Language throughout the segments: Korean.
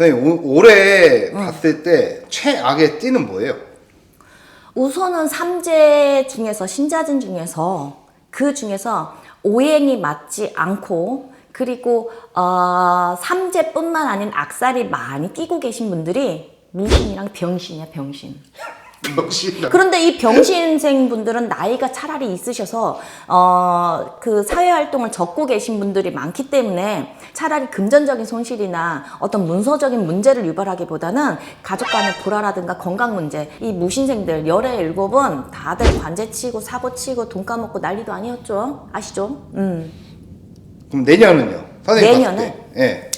선생님 오- 올해 봤을 때 최악의 띠는 뭐예요? 우선은 삼재 중에서 신자진 중에서 그 중에서 오행이 맞지 않고 그리고 어, 삼재뿐만 아닌 악살이 많이 끼고 계신 분들이 무신이랑 병신이야 병신. 역시 그런데 이 병신생 분들은 나이가 차라리 있으셔서 어, 그 사회 활동을 접고 계신 분들이 많기 때문에 차라리 금전적인 손실이나 어떤 문서적인 문제를 유발하기보다는 가족 간의 불화라든가 건강 문제 이 무신생들 열의 일곱은 다들 관제 치고 사고 치고 돈 까먹고 난리도 아니었죠 아시죠? 음. 그럼 내년은요? 선생님 내년에? 봤을 때. 예.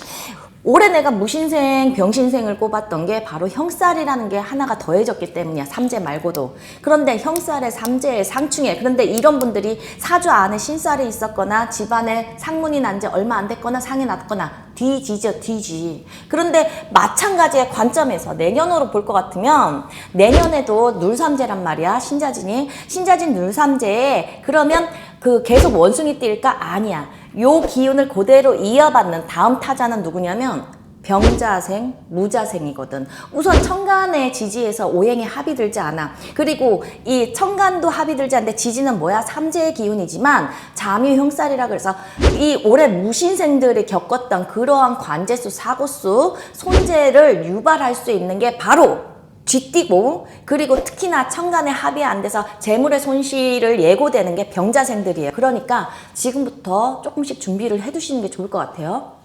올해 내가 무신생, 병신생을 꼽았던 게 바로 형살이라는 게 하나가 더해졌기 때문이야. 삼재 말고도. 그런데 형살에 삼재에 상충해. 그런데 이런 분들이 사주 안에 신살이 있었거나 집안에 상문이 난 지 얼마 안 됐거나 상이 났거나 뒤지죠, 뒤지. 그런데 마찬가지의 관점에서 내년으로 볼 것 같으면 내년에도 눌삼재란 말이야. 신자진이. 신자진 눌삼재에 그러면 그 계속 원숭이 뛸까? 아니야. 요 기운을 그대로 이어받는 다음 타자는 누구냐면 병자생, 무자생이거든. 우선 천간의 지지에서 오행이 합이 들지 않아. 그리고 이 천간도 합이 들지 않는데 지지는 뭐야? 삼재의 기운이지만 잠유 형살이라 그래서 이 올해 무신생들이 겪었던 그러한 관제수, 사고수, 손재를 유발할 수 있는 게 바로 쥐띠고 그리고 특히나 천간에 합이 안 돼서 재물의 손실을 예고되는 게 병자생들이에요. 그러니까 지금부터 조금씩 준비를 해두시는 게 좋을 것 같아요.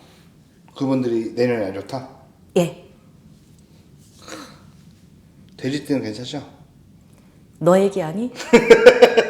그분들이 내년에 안 좋다? 예, 돼지띠는 괜찮죠? 너 얘기하니?